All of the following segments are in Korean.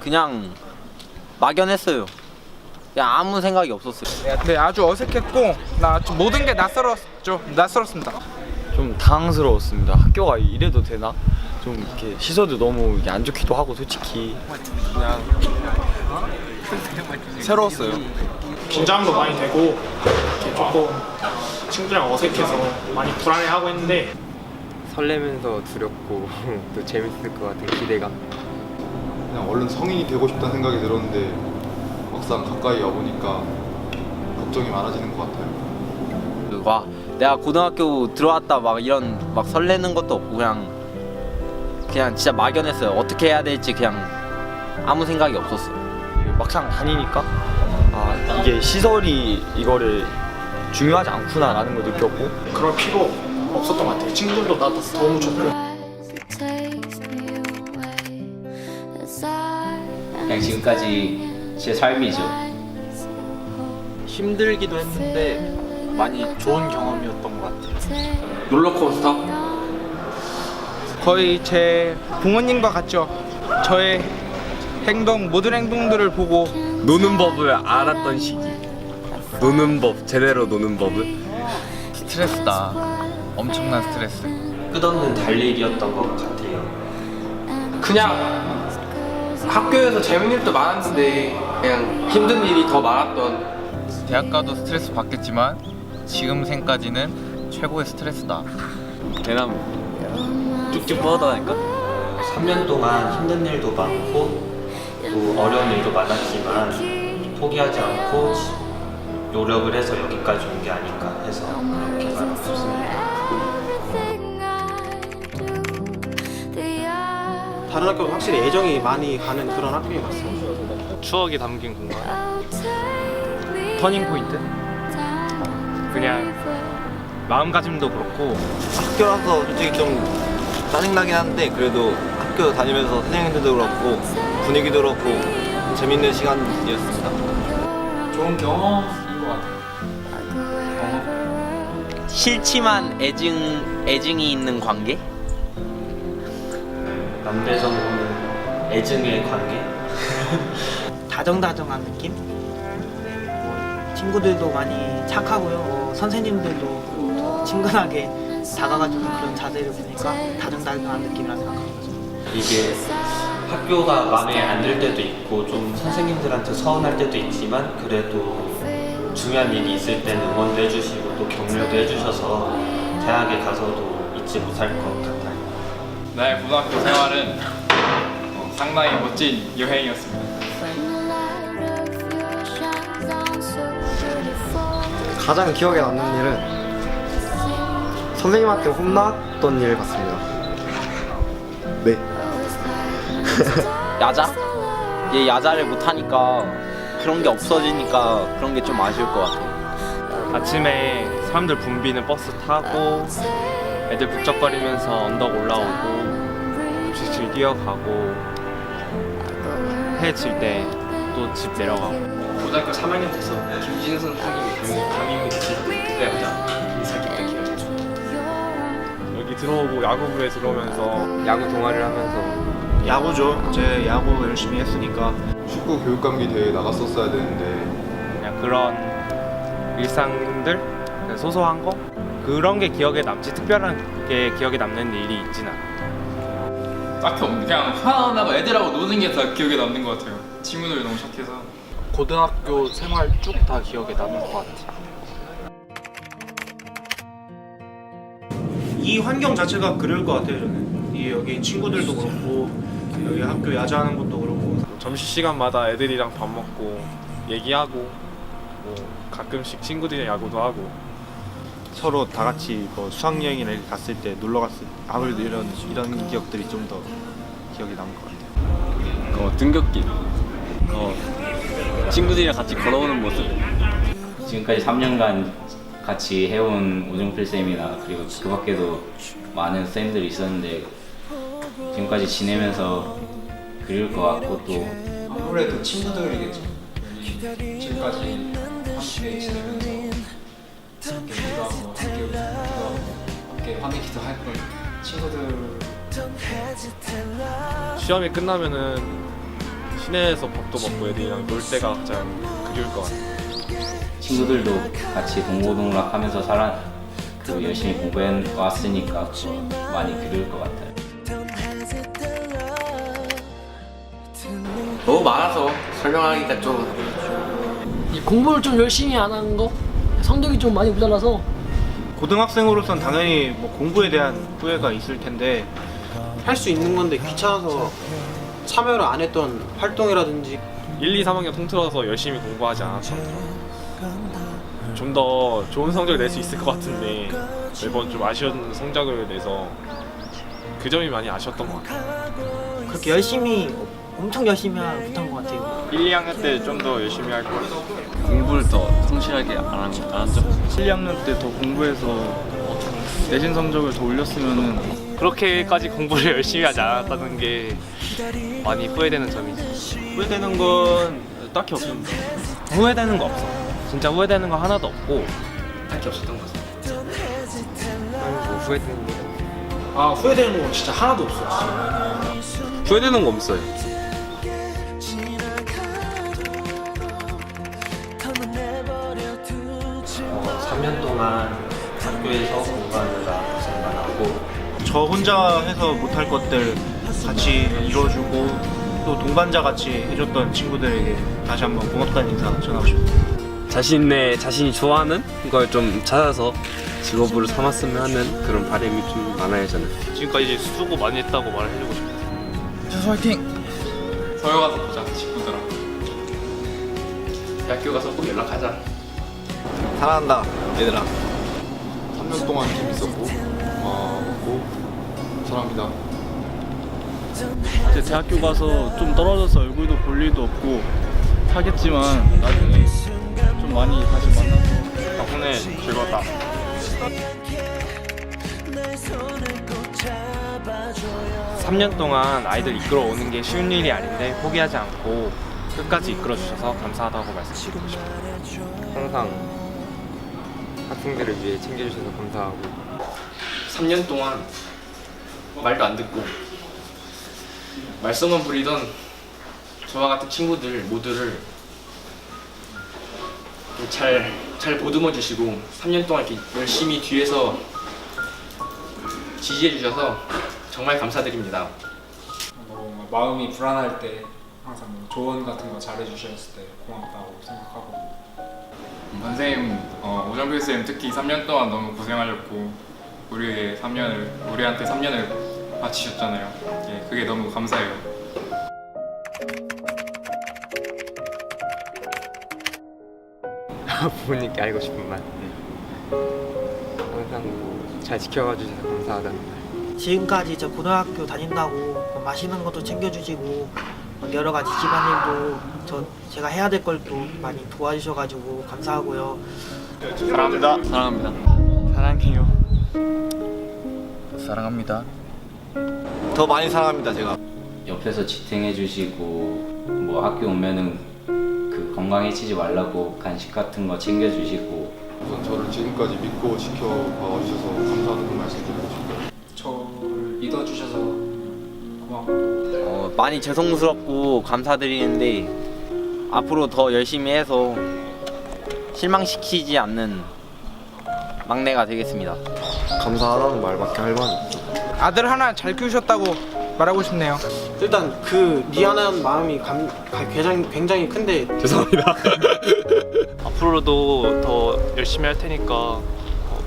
그냥 막연했어요. 그냥 아무 생각이 없었어요. 네, 아주 어색했고 나좀 모든 게 낯설었죠. 낯설었습니다. 좀 당황스러웠습니다. 학교가 이래도 되나? 좀 이렇게 시설도 너무 이게 안 좋기도 하고 솔직히 새로웠어요. 긴장도 많이 되고 이렇게 조금 친구들이랑 어색해서 많이 불안해하고 했는데 설레면서 두렵고 또 재밌을 것 같은 기대감. 그냥 얼른 성인이 되고 싶다는 생각이 들었는데 막상 가까이 와보니까 걱정이 많아지는 것 같아요. 와 내가 고등학교 들어왔다 막 이런 막 설레는 것도 없고 그냥 그냥 진짜 막연했어요. 어떻게 해야 될지 그냥 아무 생각이 없었어요. 막상 다니니까 아 이게 시설이 이거를 중요하지 않구나라는 걸 느꼈고 그럴 필요 없었던 것 같아요. 친구들도 나 너무 좋고 그냥 지금까지 제 삶이죠. 힘들기도 했는데 많이 좋은 경험이었던 것 같아요. 롤러코스터 거의 제 부모님과 같죠. 저의 행동 모든 행동들을 보고 노는 법을 알았던 시기. 노는 법, 제대로 노는 법을. 스트레스다. 엄청난 스트레스. 끝없는 달리기였던 것 같아요. 그냥 학교에서 재밌는 일도 많았는데 그냥 힘든 일이 더 많았던 대학 가도 스트레스 받겠지만 지금 생까지는 최고의 스트레스다. 대나무 쭉쭉 뻗어다니까. 3년 동안 힘든 일도 많고 또 어려운 일도 많았지만 포기하지 않고 노력을 해서 여기까지 온 게 아닐까 해서 그렇게 말하고 싶습니다. 다른 학교는 확실히 애정이 많이 가는 그런 학교인 것 같습니다. 추억이 담긴 공간. 터닝 포인트. 그냥 마음가짐도 그렇고 학교라서 솔직히 좀 짜증나긴 한데 그래도 학교 다니면서 선생님들도 그렇고 분위기도 그렇고 재밌는 시간이었습니다. 좋은 경험인 것 같아요. 싫지만 애증 애증이 있는 관계? 남대전보는 애증의 관계 다정다정한 느낌? 네, 뭐 친구들도 많이 착하고요. 어, 선생님들도 더 친근하게 다가가주는 그런 자세를 보니까 다정다정한 느낌이라 생각합니다. 이게 학교가 마음에 안 들 때도 있고 좀 선생님들한테 서운할 때도 있지만 그래도 중요한 일이 있을 때는 응원도 해주시고 또 격려도 해주셔서 대학에 가서도 잊지 못할 것 같아요. 나의 고등학교 생활은 어, 상당히 멋진 여행이었습니다. 가장 기억에 남는 일은 선생님한테 혼났던 일 같습니다. 네. 야자? 얘 야자를 못 하니까 그런 게 없어지니까 그런 게 좀 아쉬울 것 같아요. 아침에 사람들 붐비는 버스 타고 애들 북적거리면서 언덕 올라오고 집질 뛰어가고 해 질 때 또 집 내려가고. 고등학교 3학년 돼서 김진선 선생님이 담임이 되실 때마다 인상 깊던 기억이 나요. 여기 들어오고 야구부에 들어오면서 야구 동아리를 하면서. 야구죠. 제 야구 열심히 했으니까. 축구 교육감기 대회에 나갔었어야 되는데. 그냥 그런 일상들? 그냥 소소한 거 그런 게 기억에 남지 특별하게 기억에 남는 일이 있진 않아. 딱히 없는 그냥 하나하나가 애들하고 노는 게 다 기억에 남는 것 같아요. 친구들이 너무 착해서. 고등학교 생활 쭉 다 기억에 남을 것 같아요. 이 환경 자체가 그럴 것 같아요. 저는 이 여기 친구들도 그렇고 여기 학교 야자하는 것도 그렇고 점심 시간마다 애들이랑 밥 먹고 얘기하고 뭐 가끔씩 친구들이랑 야구도 하고 서로 다 같이 뭐 수학여행이나 이렇게 갔을 때 놀러 갔을 때 아무래도 이런 이런 기억들이 좀 더 기억에 남을 것 같아요. 어, 등굣길. 어, 친구들이랑 같이 걸어오는 모습. 지금까지 3년간 같이 해온 오종필 쌤이나 그리고 그 밖에도 많은 쌤들이 있었는데 지금까지 지내면서 그리울 것 같고 또 아무래도 친구들이겠죠. 지금까지 함께 지내면서 함께 기도하고 함께 웃기도 하고 함께 화내기도 할 걸 친구들 시험이 끝나면은 시내에서 밥도 먹고 애들이랑 놀 때가 가장 그리울 것 같아요. 친구들도 같이 동고동락하면서 살아 그 열심히 공부해 왔으니까 또 많이 그리울 것 같아요. 너무 많아서 설명하기가 좀 이 공부를 좀 열심히 안 한 거, 성적이 좀 많이 모자라서 고등학생으로선 당연히 뭐 공부에 대한 후회가 있을 텐데 할 수 있는 건데 귀찮아서 참여를 안 했던 활동이라든지 1, 2, 3학년 통틀어서 열심히 공부하지 않았던 좀더 좋은 성적을 낼 수 있을 것 같은데 매번 좀 아쉬운 성적을 내서 그 점이 많이 아쉬웠던 것 같아요. 그렇게 열심히 엄청 열심히 하- 못한 것 같아요. 1, 2학년 때 좀 더 열심히 할 거예요. 공부를 더 성실하게 안한 적. 1, 2학년 때 더 공부해서 내신 성적을 더 올렸으면은 그렇게까지 공부를 열심히 하지 않았다는 게 많이 후회되는 점이지. 후회되는 건 딱히 없습니다. 후회되는 거 없어. 진짜 후회되는 거 하나도 없고 딱히 없었던 것 같아요. 뭐아 후회되는 거 진짜 하나도 없어. 후회되는 거 없어요. 동안 학교에서 공부하느라 고생 많았고 저 혼자 해서 못할 것들 같이 이뤄주고 또 동반자 같이 해줬던 친구들에게 다시 한번 고맙다는 인사 전하고 싶습니다. 자신의 자신이 좋아하는 걸 좀 찾아서 직업으로 삼았으면 하는 그런 바람이 좀 많아요 저는. 지금까지 수고 많이 했다고 말을 해주고 싶어요. 최소 화이팅! 서울 가서 보자 친구들아. 대학교 가서 꼭 연락하자. 사랑한다 얘들아 3년 동안 재밌었고 고마웠고 사랑합니다. 이제 대학교 가서 좀 떨어져서 얼굴도 볼 일도 없고 하겠지만 나중에 좀 많이 다시 만나서 덕분에 즐거웠다. 삼 년 동안 아이들 이끌어오는 게 쉬운 일이 아닌데 포기하지 않고 끝까지 이끌어 주셔서 감사하다고 말씀드리고 싶어요. 항상 학생들을 위해 챙겨주셔서 감사하고 3년 동안 말도 안 듣고 말썽만 부리던 저와 같은 친구들 모두를 잘, 잘 보듬어 주시고 3년 동안 이렇게 열심히 뒤에서 지지해 주셔서 정말 감사드립니다. 뭐 마음이 불안할 때 항상 뭐 조언 같은 거 잘해 주셨을 때 고맙다고 생각하고 선생님, 어, 오정 필쌤 특히 3년 동안 너무 고생하셨고 우리에게 3년을 우리한테 3년을 바치셨잖아요. 예, 그게 너무 감사해요. 부모님께 알고 싶은 말 항상 뭐잘 지켜봐 주셔서 감사하다는 말 지금까지 저 고등학교 다닌다고 뭐 맛있는 것도 챙겨주시고 뭐 여러 가지 집안일도 저 제가 해야 될 걸 또 많이 도와주셔가지고 감사하고요. 사랑합니다 사랑합니다. 사랑해요 사랑합니다 더 많이 사랑합니다 제가 옆에서 지탱해 주시고 뭐 학교 오면은 그 건강해지지 말라고 간식 같은 거 챙겨 주시고 우선 저를 지금까지 믿고 지켜봐 주셔서 감사하다는 그 말씀드리고 싶어요. 저를 믿어주셔서 어, 많이 죄송스럽고 감사드리는데 앞으로 더 열심히 해서 실망시키지 않는 막내가 되겠습니다. 감사하다는 말밖에 할 말이 없죠 아들 하나 잘 키우셨다고 말하고 싶네요 일단 그 미안한 마음이 감, 가- 굉장히, 굉장히 큰데 죄송합니다 앞으로도 더 열심히 할 테니까 어,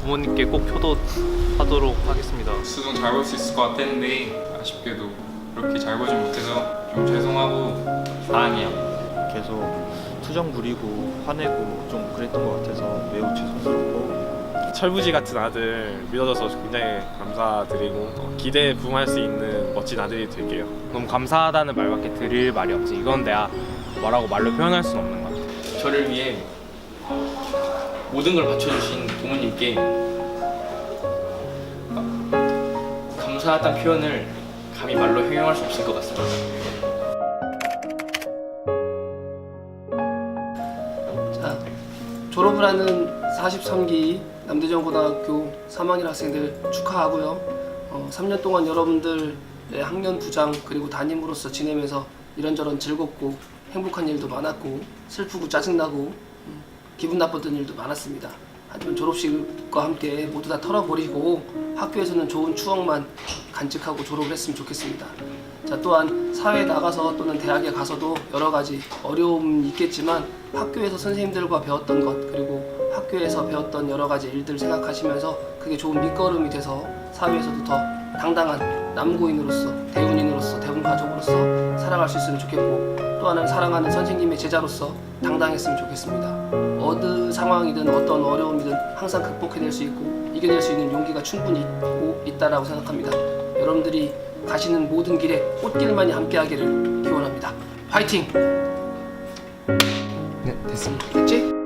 부모님께 꼭 효도하도록 하겠습니다. 수능 잘 볼 수 있을 것 같았는데 아쉽게도 그렇게 잘 보지 못해서 좀 죄송하고 사랑해요. 계속 투정 부리고 화내고 좀 그랬던 것 같아서 매우 죄송스럽고 철부지 같은 아들 믿어줘서 굉장히 감사드리고 어, 기대에 부응할 수 있는 멋진 아들이 될게요. 너무 감사하다는 말밖에 드릴 말이 없지. 이건 내가 뭐라고 말로 표현할 수는 없는 것 같아. 저를 위해 모든 걸 바쳐주신 부모님께 감사하다는 표현을 감히 말로 표현할 수 없을 것 같습니다. 자, 졸업을 하는 43기 남대전고등학교 3학년 학생들 축하하고요. 어, 3년 동안 여러분들의 학년 부장 그리고 담임으로서 지내면서 이런저런 즐겁고 행복한 일도 많았고 슬프고 짜증나고 음, 기분 나빴던 일도 많았습니다. 하지만 졸업식과 함께 모두 다 털어버리고 학교에서는 좋은 추억만 간직하고 졸업을 했으면 좋겠습니다. 자 또한 사회에 나가서 또는 대학에 가서도 여러 가지 어려움이 있겠지만 학교에서 선생님들과 배웠던 것 그리고 학교에서 배웠던 여러 가지 일들을 생각하시면서 그게 좋은 밑거름이 돼서 사회에서도 더 당당한 남고인으로서 대운인으로서 대운 가족으로서 살아갈 수 있으면 좋겠고 또 하나는 사랑하는 선생님의 제자로서 당당했으면 좋겠습니다. 어느 상황이든 어떤 어려움이든 항상 극복해낼 수 있고 이겨낼 수 있는 용기가 충분히 있고 있다라고 생각합니다. 여러분들이 가시는 모든 길에 꽃길만이 함께하기를 기원합니다. 화이팅! 네, 됐습니다. 됐지?